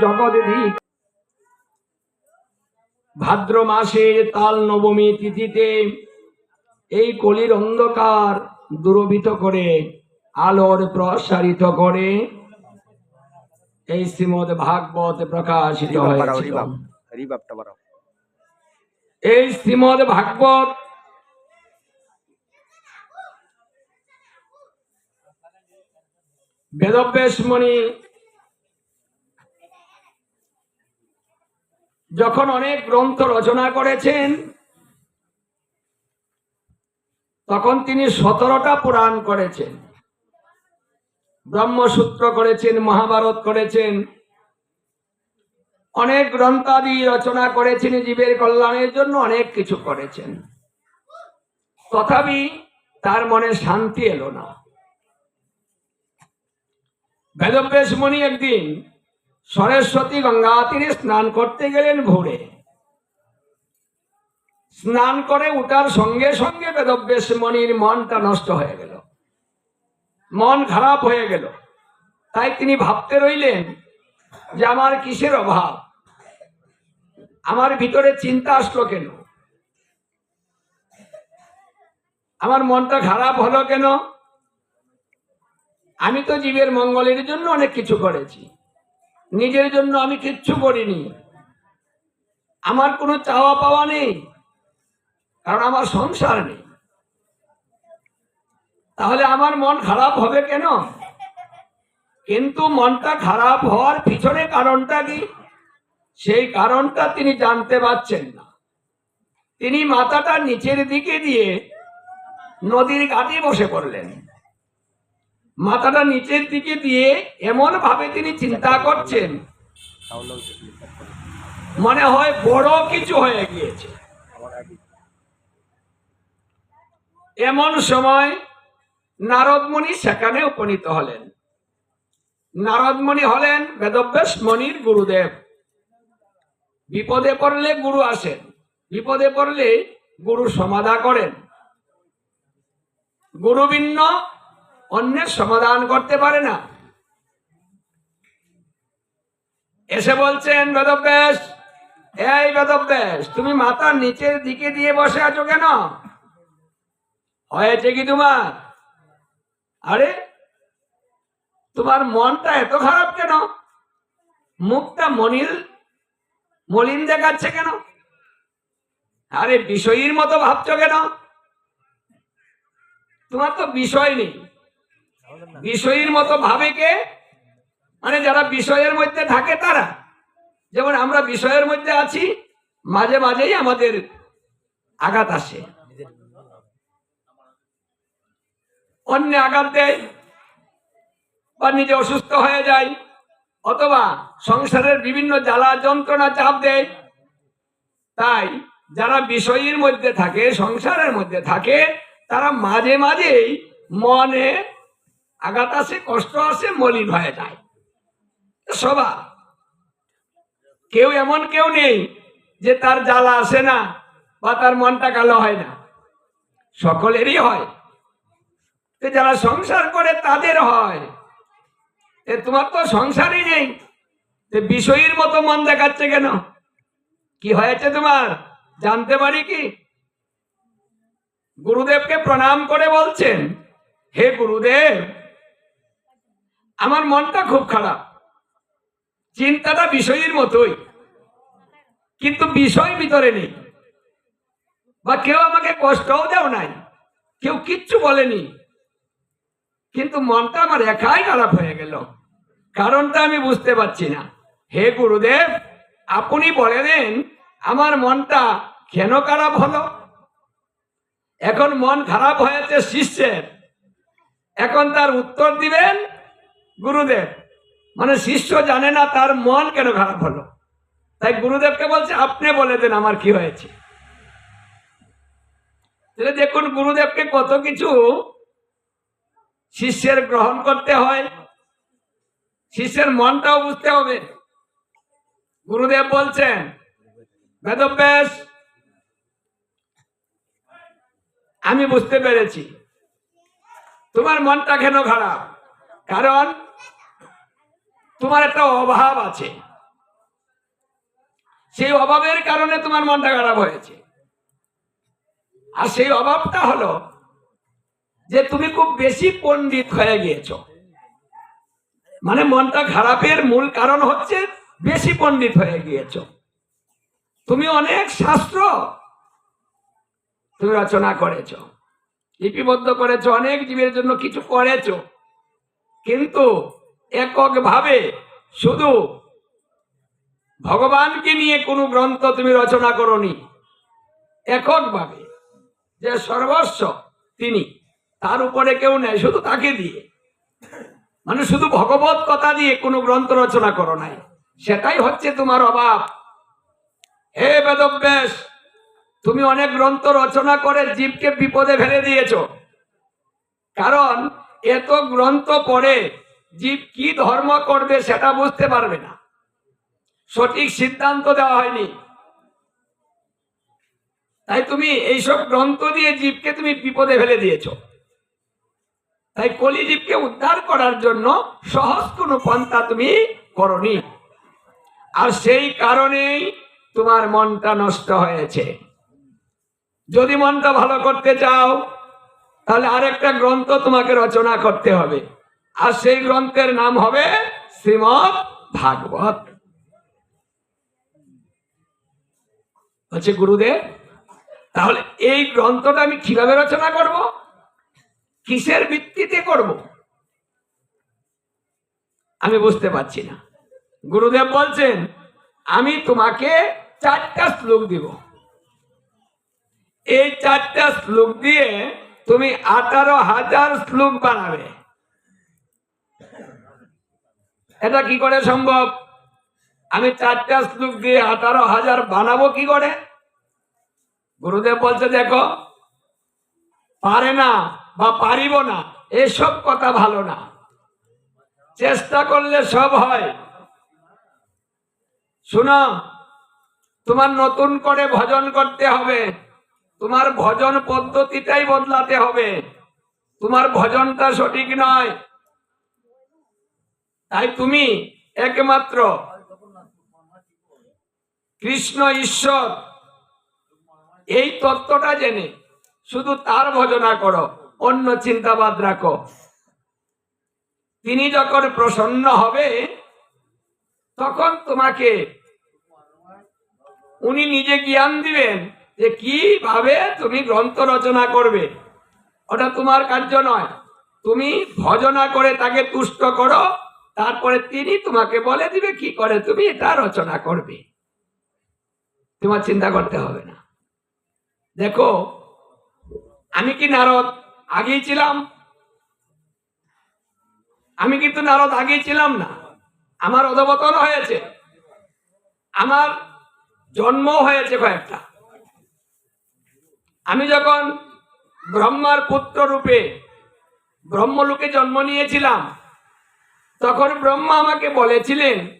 জগদ্ধিক ভাদ্র মাসের তাল নবমী তিথিতে এই কলির অন্ধকার দূরবিত করে আলোর প্রসারিত করে এই শ্রীমদ ভাগবত প্রকাশিত হয়েছিল এই শ্রীমদ ভাগবত বেদব্যাস যখন অনেক গ্রন্থ রচনা করেছেন, তখন তিনি সতেরোটা পুরাণ করেছেন। ব্রহ্মসূত্র করেছেন, মহাভারত করেছেন। অনেক গ্রন্থাদি রচনা করেছেন, জীবের কল্যাণের জন্য অনেক কিছু করেছেন। তথাপি তার মনে শান্তি এলো না। বেদব্যাস মণি একদিন সরস্বতী গঙ্গা তীরে স্নান করতে গেলেন ভোরে। স্নান করে উঠার সঙ্গে সঙ্গে বেদব্যাস মণির মনটা নষ্ট হয়ে গেল। মন খারাপ হয়ে গেল। তাই তিনি ভাবতে রইলেন যে আমার কিসের অভাব? আমার ভিতরে চিন্তা আসলো কেন? আমার মনটা খারাপ হলো কেন? আমি তো জীবের মঙ্গলের জন্য অনেক কিছু করেছি। নিজের জন্য আমি কিচ্ছু করিনি। আমার কোনো চাওয়া পাওয়া নেই, কারণ আমার সংসার নেই। তাহলে আমার মন খারাপ হবে কেন? কিন্তু মনটা খারাপ হওয়ার পিছনে কারণটা কি? সেই কারণটা তিনি জানতে পারছেন না। তিনি মাথাটা নিচের দিকে দিয়ে নদীর ঘাটে বসে পড়লেন। মাথাটা নিচের দিকে দিয়ে এমন ভাবে তিনি চিন্তা করছেন। মনে হয় বড় কিছু হয়ে গিয়েছে। এমন সময় নারদমণি সেখানে উপনীত হলেন। নারদমণি হলেন বেদব্যাস মণির গুরুদেব। বিপদে পড়লে গুরু আসেন। বিপদে পড়লে গুরু সমাধা করেন। গুরু ভিন্ন অন্যের সমাধান করতে পারে না। এসে বলছেন, বেদব্যাস, এই বেদব্যাস, তুমি মাথার নিচের দিকে দিয়ে বসে আছো কেন? হয়েছে কি তোমার? আরে, তোমার মনটা এত খারাপ কেন? মুখটা মনিল, মলিন দেখাচ্ছে কেন? আরে, বিষয়ীর মতো ভাবছ কেন? তোমার তো বিষয় নেই। বিষয়ীর মতো ভাবে কে? মানে যারা বিষয়ের মধ্যে থাকে তারা। যেমন আমরা বিষয়ের মধ্যে আছি, মাঝে মাঝেই আমাদের আঘাত আসে। অন্য আঘাত দেয়, বা নিজে অসুস্থ হয়ে যায়, অথবা সংসারের বিভিন্ন জ্বালা যন্ত্রণা চাপ দেয়। তাই যারা বিষয়ের মধ্যে থাকে, সংসারের মধ্যে থাকে, তারা মাঝে মাঝেই মনে আঘাত আসে কষ্ট আসে মলিন হয়ে যায়। সবা কেউ এমন কেউ নেই যে তার জ্বালা আসে না বা তার মনটা কালো হয় না। সকলেরই হয়। যারা সংসার করে তাদের হয়। তোমার তো সংসারই নেই। বিষয়ীর মতো মন দেখাচ্ছে কেন? কি হয়েছে তোমার? জানতে পারি কি? গুরুদেবকে প্রণাম করে বলছেন, হে গুরুদেব আমার মনটা খুব খারাপ। চিন্তাটা বিষয়ের মতোই। কিন্তু বিষয় ভিতরে নেই। বা কেউ আমাকে কষ্টও দেও নাই। কেউ কিচ্ছু বলেনি। কিন্তু মনটা আমার একাই খারাপ হয়ে গেল। কারণটা আমি বুঝতে পারছি না। হে গুরুদেব, আপনি বলে দেন, আমার মনটা কেন খারাপ হলো? এখন মন খারাপ হয়েছে শিষ্যের। এখন তার উত্তর দিবেন গুরুদেব মানে শিষ্য জানে না তার মন কেন খারাপ হলো। তাই গুরুদেবকে বলছে, আপনি বলে দেন আমার কি হয়েছে? দেখুন, গুরুদেবকে কত কিছু শিষ্যের গ্রহণ করতে হয়। শিষ্যের মনটাও বুঝতে হবে। গুরুদেব বলছেন, বেদব্যাস, আমি বুঝতে পেরেছি। তোমার মনটা কেন খারাপ? কারণ তোমার একটা অভাব আছে। সেই অভাবের কারণে তোমার মনটা খারাপ হয়েছে। আর সেই অভাবটা হলো যে তুমি খুব বেশি পণ্ডিত হয়ে গিয়েছ। মানে মনটা খারাপের মূল কারণ হচ্ছে বেশি পণ্ডিত হয়ে গিয়েছ। তুমি অনেক শাস্ত্র তুমি রচনা করেছ, লিপিবদ্ধ করেছ, অনেক জীবের জন্য কিছু করেছ। কিন্তু এককভাবে শুধু ভগবানকে নিয়ে কোনো গ্রন্থ তুমি রচনা করনি, এককভাবে। যে সর্বস্ব তিনি, তার উপরে কেউ নেই, শুধু তাকে দিয়ে। মানে শুধু ভগবত কথা দিয়ে কোনো গ্রন্থ রচনা করো নাই। সেটাই হচ্ছে তোমার অভাব। হে বেদব্যাস, তুমি অনেক গ্রন্থ রচনা করে জীবকে বিপদে ফেলে দিয়েছ। কারণ এত গ্রন্থ পড়ে জীব কি ধর্ম করবে সেটা বুঝতে পারবে না। সঠিক সিদ্ধান্ত দেওয়া হয়নি। তাই তুমি এইসব গ্রন্থ দিয়ে জীবকে তুমি বিপদে ফেলে দিয়েছ। তাই কলিজীবকে উদ্ধার করার জন্য সহজ কোনো পন্থা তুমি করনি। আর সেই কারণেই তোমার মনটা নষ্ট হয়েছে। যদি মনটা ভালো করতে চাও, তাহলে আরেকটা গ্রন্থ তোমাকে রচনা করতে হবে। আর সেই গ্রন্থের নাম হবে শ্রীমৎ ভাগবত। হচ্ছে গুরুদেব, তাহলে এই গ্রন্থটা আমি কীভাবে রচনা করব? কিসের ভিত্তিতে করব? আমি বুঝতে পারছি না। গুরুদেব বলছেন, আমি তোমাকে চারটা শ্লোক দিব। এই চারটা শ্লোক দিয়ে তুমি আঠারো হাজার শ্লোক বানাবে। এটা কি করে সম্ভব? আমি চারটা শ্লোক দিয়ে আঠারো হাজার বানাবো কি করে? গুরুদেব বলছে, দেখো, পারে না বা পারিব না, এসব কথা ভালো না। চেষ্টা করলে সব হয়। শোনো, তোমার নতুন করে ভজন করতে হবে। তোমার ভজন পদ্ধতিটাই বদলাতে হবে। তোমার ভজনটা সঠিক নয়। তাই তুমি একমাত্র কৃষ্ণ ঈশ্বর। এই তত্ত্বটা জেনে শুধু তার ভজনা করো, অন্য চিন্তাবাদ রাখো। তিনি যখন প্রসন্ন হবে, তখন তোমাকে উনি নিজে জ্ঞান দিবেন যে কীভাবে তুমি গ্রন্থ রচনা করবে। ওটা তোমার কার্য নয়। তুমি ভজনা করে তাকে তুষ্ট করো তারপরে তিনি তোমাকে বলে দিবে কি করে তুমি এটা রচনা করবে। তোমার চিন্তা করতে হবে না। দেখো, আমি কি নারদ? আগেই ছিলাম। আমি কিন্তু নারদ আগেই ছিলাম না। আমার অধবতন হয়েছে। আমার জন্ম হয়েছে কয়েকটা। আমি যখন ব্রহ্মার পুত্র রূপে ব্রহ্মলোকে জন্ম নিয়েছিলাম তখন ব্রহ্মা আমাকে বলেছিলেন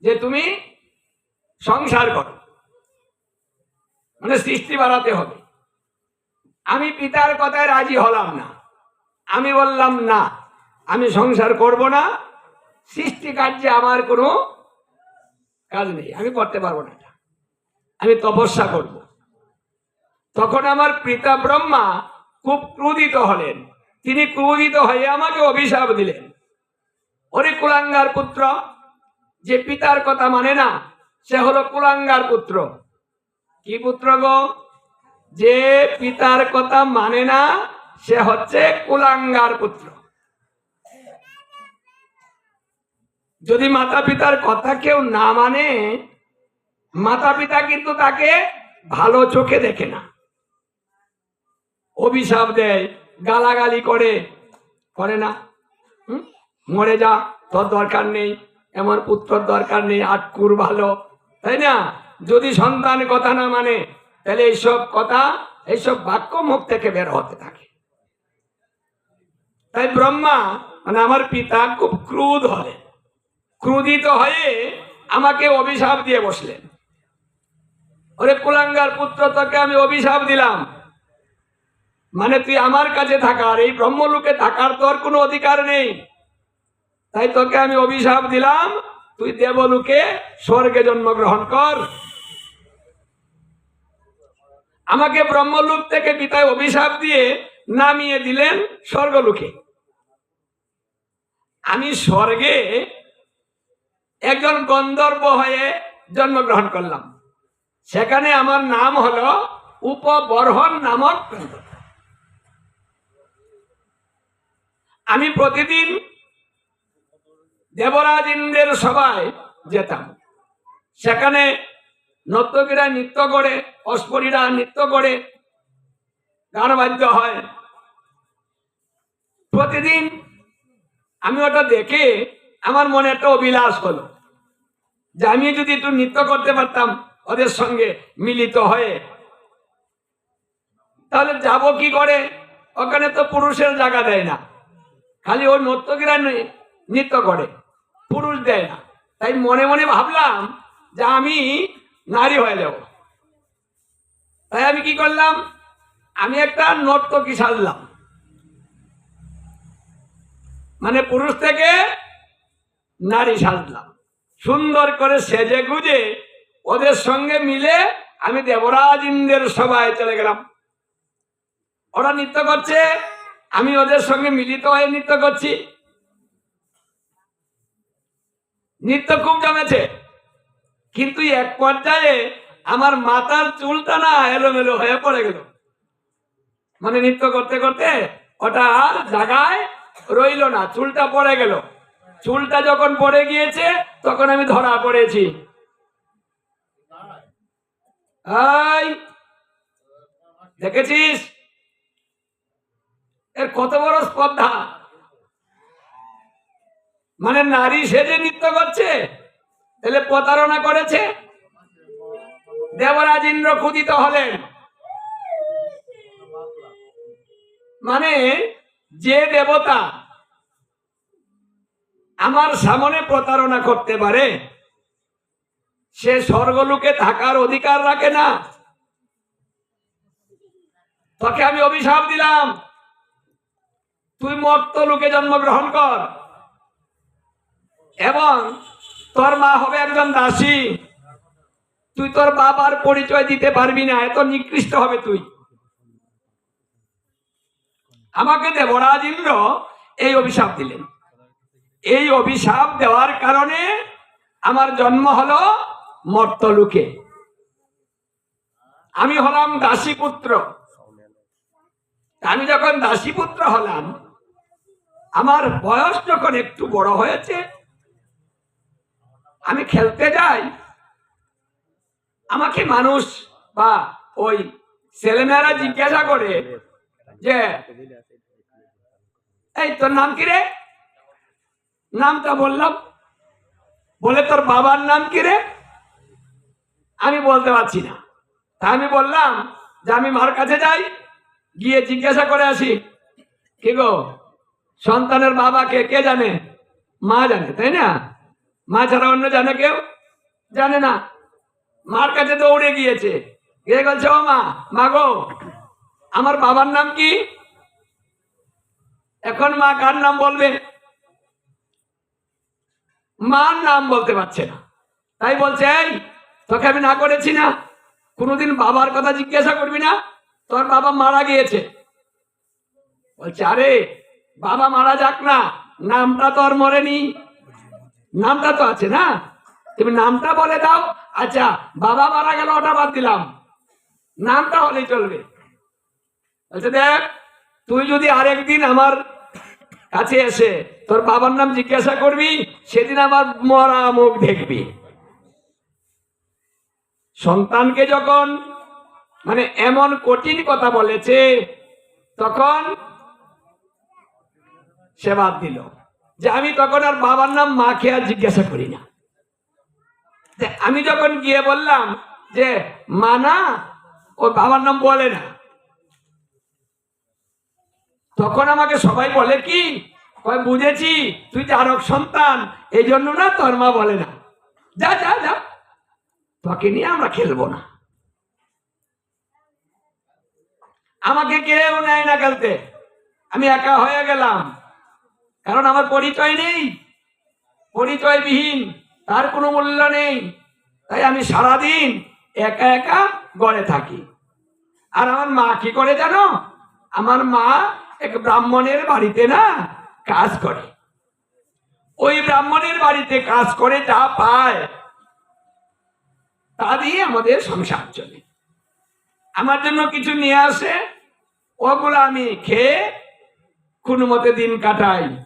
যে তুমি সংসার করো। মানে সৃষ্টি বাড়াতে হবে। আমি পিতার কথায় রাজি হলাম না। আমি বললাম, না, আমি সংসার করব না। সৃষ্টি কার্যে আমার কোনো কাজ নেই। আমি করতে পারব না এটা। আমি তপস্যা করব। তখন আমার পিতা ব্রহ্মা খুব ক্রোধিত হলেন। তিনি ক্রোধিত হয়ে আমাকে অভিশাপ দিলেন। ওরে কুলাঙ্গার পুত্র, যে পিতার কথা মানে না, সে হলো কুলাঙ্গার পুত্র। কি পুত্র গো? যে পিতার কথা মানে না, সে হচ্ছে কুলাঙ্গার পুত্র। যদি মাতা পিতার কথা কেউ না মানে মাতা পিতা কিন্তু তাকে ভালো চোখে দেখে না। অভিশাপ দেয়, গালাগালি করে করে না। হুম? মরে যা, তোর দরকার নেই। এমন পুত্রর দরকার নেই আটকুর ভালো। তাই না? যদি সন্তান কথা না মানে তাহলে এইসব কথা, এইসব বাক্য মুখ থেকে বের হতে থাকে। তাই ব্রহ্মা মানে আমার পিতা খুব ক্রুধ হলেন। ক্রোধিত হয়ে আমাকে অভিশাপ দিয়ে বসলেন। ওরে কুলাঙ্গার পুত্র, তোকে আমি অভিশাপ দিলাম। মানে তুই আমার কাছে থাকার, এই ব্রহ্মলোকে থাকার তোর কোনো অধিকার নেই। তাই তোকে আমি অভিশাপ দিলাম, তুই দেবলোকে স্বর্গে জন্মগ্রহণ কর। আমাকে ব্রহ্মলোক থেকে পিতায় অভিশাপ দিয়ে নামিয়ে দিলেন স্বর্গলোকে। আমি স্বর্গে একজন গন্ধর্ব হয়ে জন্মগ্রহণ করলাম। সেখানে আমার নাম হলো উপবর্হন নামক আমি প্রতিদিন দেবরাজ ইন্দ্রের সভায় যেতাম। সেখানে নর্তকীরা নৃত্য করে, অস্পরীরা নৃত্য করে গান বাদ্য হয়। প্রতিদিন আমি ওটা দেখে আমার মনে একটা অভিলাষ হলো যে আমি যদি একটু নৃত্য করতে পারতাম ওদের সঙ্গে মিলিত হয়ে। তাহলে যাব কি করে? ওখানে তো পুরুষের জায়গা দেয় না। খালি ওই নর্তকীরা নৃত্য করে। পুরুষ দেয় না। তাই মনে মনে ভাবলাম যে আমি নারী হয়ে যাব। তাই আমি কি করলাম? আমি একটা নর্তকী সাজলাম মানে পুরুষ থেকে নারী সাজলাম সুন্দর করে সেজে গুজে ওদের সঙ্গে মিলে আমি দেবরাজ ইন্দ্রের সভায় চলে গেলাম। ওরা নৃত্য করছে, আমি ওদের সঙ্গে মিলিত হয়ে নৃত্য করছি। নৃত্য খুব জমেছে। কিন্তু এক পর্যায়ে আমার মাথার চুলটা না এলোমেলো হয়ে পড়ে গেল। মানে নৃত্য করতে করতে ওটা আর জায়গায় রইল না, চুলটা পড়ে গেল। চুলটা যখন পড়ে গিয়েছে, তখন আমি ধরা পড়েছি। দেখেছিস? এর কত বড় স্পর্ধা? মানে নারী সেজে নৃত্য করছে? তাহলে প্রতারণা করেছে? দেবরাজ ইন্দ্র ক্ষুদিত হলেন। মানে যে দেবতা আমার সামনে প্রতারণা করতে পারে, সে স্বর্গলোকে থাকার অধিকার রাখে না। তোকে আমি অভিশাপ দিলাম। তুই মর্ত লোকে জন্মগ্রহণ কর। এবং তোর মা হবে একজন দাসী। তুই তোর বাবার পরিচয় দিতে পারবি না, এত নিকৃষ্ট হবে তুই। আমাকে দেবরাজ ইন্দ্র এই অভিশাপ দিলেন। এই অভিশাপ দেওয়ার কারণে আমার জন্ম হলো মর্তলোকে আমি হলাম দাসী পুত্র। আমি যখন দাসী পুত্র হলাম, আমার বয়স যখন একটু বড় হয়েছে আমি খেলতে যাই, আমাকে মানুষ বা ওই ছেলেমেয়েরা জিজ্ঞাসা করে যে, এই তোর নাম কি রে? নামটা বললাম। বলে, তোর বাবার নাম কি রে? আমি বলতে পারছি না। তা আমি বললাম যে, আমি মার কাছে যাই, গিয়ে জিজ্ঞাসা করে আসি, কি গো, সন্তানের বাবাকে কে জানে, মা জানে, তাই না? মা ছাড়া অন্য জানে কেউ? জানে না। মার কাছে দৌড়ে গিয়েছে। গিয়ে বলছে, ও মা মা গো, আমার বাবার নাম কি? এখন মা কার নাম বলবে? মার নাম বলতে পারছে না। তাই বলছে, এই, তোকে আমি না করেছি না। কোনোদিন বাবার কথা জিজ্ঞাসা করবি না। তোর বাবা মারা গিয়েছে। বলছে, আরে, বাবা মারা যাক না। নামটা তো আর মরেনি। নামটা তো আছে না? তুমি নামটা বলে দাও। আচ্ছা বাবা মারা গেল, ওটা বাদ দিলাম। নামটা হলেই চলবে। বলছে, দেখ, তুই যদি আরেকদিন আমার কাছে এসে তোর বাবার নাম জিজ্ঞাসা করবি, সেদিন আমার মরা মুখ দেখবি। সন্তানকে যখন মানে এমন কঠিন কথা বলেছে, তখন সে বাদ দিল। যে আমি তখন আর বাবার নাম মাকে আর জিজ্ঞাসা করি না। যে আমি যখন গিয়ে বললাম যে, মা না, ওর বাবার নাম বলে না। তখন আমাকে সবাই বলে কি বুঝেছি, তুই চারক সন্তান এই জন্য না তোর মা বলে না। যা যা যা। তোকে নিয়ে আমরা খেলব না। আমাকে কেউ নেয় না খেলতে। আমি একা হয়ে গেলাম। কারণ আমার পরিচয় নেই। পরিচয়বিহীন, তার কোনো মূল্য নেই। তাই আমি সারাদিন একা একা গড়ে থাকি। আর আমার মা কি করে জানো? আমার মা এক ব্রাহ্মণের বাড়িতে না কাজ করে। ওই ব্রাহ্মণের বাড়িতে কাজ করে, যা পায়, তা দিয়ে আমাদের সংসার চলে। আমার জন্য কিছু নিয়ে আসে, ওগুলো আমি খেয়ে কোনো মতে দিন কাটাই।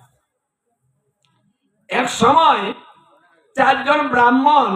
এক সময় চারজন ব্রাহ্মণ